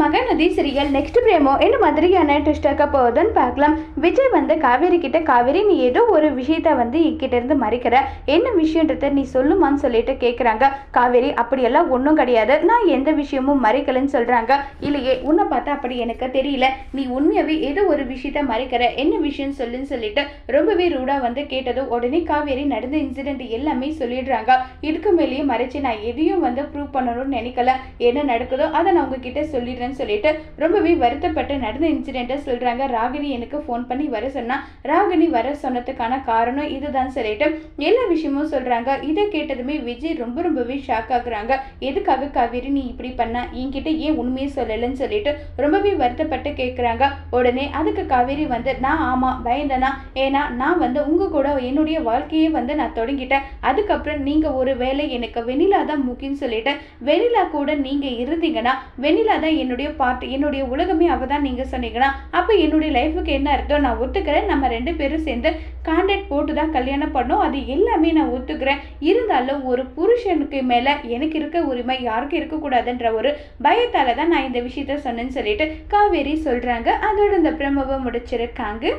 Mahanadi serial next பிரேமோ என்ன மாதிரியான twist இருக்க போகுதுன்னு பார்க்கலாம். விஜய் வந்து காவேரி கிட்ட காவேரி நீ ஏதோ ஒரு விஷயத்த வந்து என்கிட்ட இருந்து மறைக்கிற. என்ன விஷயன்றத நீ சொல்லுமான்னு சொல்லிட்டு கேட்குறாங்க காவேரி அப்படியெல்லாம் ஒன்றும் கிடையாது. நான் எந்த விஷயமும் மறைக்கலன்னு சொல்கிறாங்க இல்லையே உன்னை பார்த்தா அப்படி எனக்கு தெரியல. நீ உண்மையாகவே ஏதோ ஒரு விஷயத்த மறைக்கிற. என்ன விஷயம் சொல்லுன்னு சொல்லிட்டு ரொம்பவே ரூடாக வந்து கேட்டதும் உடனே காவேரி நடந்த இன்சிடென்ட் எல்லாமே சொல்லிடுறாங்க. இதுக்கு மேலேயே மறைச்சு நான் எதையும் வந்து ப்ரூவ் பண்ணணும்னு நினைக்கல. என்ன நடக்குதோ அதை நான் உங்ககிட்ட சொல்லிட்டு ரொம்பவே வருத்தப்பட்டு நடந்த இன்சிடென்ட்டை சொல்கிறாங்க ராகினி எனக்கு ஃபோன் பண்ணி வர சொன்னா ராகினி வர சொன்னதுக்கான காரணம் இதுதான் சொல்லிட்டு எல்லா விஷயமும் சொல்கிறாங்க இதை கேட்டதுமே விஜய் ரொம்ப ரொம்பவே ஷாக் ஆகுறாங்க. எதுக்காக காவேரி நீ இப்படி பண்ண? என்கிட்ட ஏன் உண்மையை சொல்லலைன்னு சொல்லிட்டு ரொம்பவே வருத்தப்பட்டு கேட்குறாங்க உடனே அதுக்கு காவேரி வந்து நான் ஆமாம் பயந்தனா? ஏன்னா நான் வந்து உங்கள் கூட என்னுடைய வாழ்க்கையே வந்து நான் தொடங்கிட்டேன். அதுக்கப்புறம் நீங்கள் ஒரு வேலை எனக்கு வெண்ணிலா தான் முக்கியம்னு சொல்லிட்டு வெண்ணிலா கூட நீங்கள் இருந்தீங்கன்னா வெண்ணிலா தான் என்னுடைய பார்ட் என்னுடைய உலகமே அவள் தான் நீங்கள் சொன்னீங்கன்னா அப்போ என்னுடைய லைஃபுக்கு என்ன அர்த்தம்? நான் ஒத்துக்கிறேன். நம்ம ரெண்டு பேரும் சேர்ந்து கான்ட்ராக்ட் போட்டு தான் கல்யாணம் பண்ணோம். அது எல்லாமே நான் ஒத்துக்கிறேன். இருந்தாலும் ஒரு புருஷனுக்கு மேலே எனக்கு இருக்க உரிமை யாருக்கும் இருக்கக்கூடாதுன்ற ஒரு பயத்தால் தான் நான் இந்த விஷயத்த சொன்னேன்னு சொல்லிட்டு காவேரி சொல்கிறாங்க அதோட இந்த பிரமவை முடிச்சிருக்காங்க.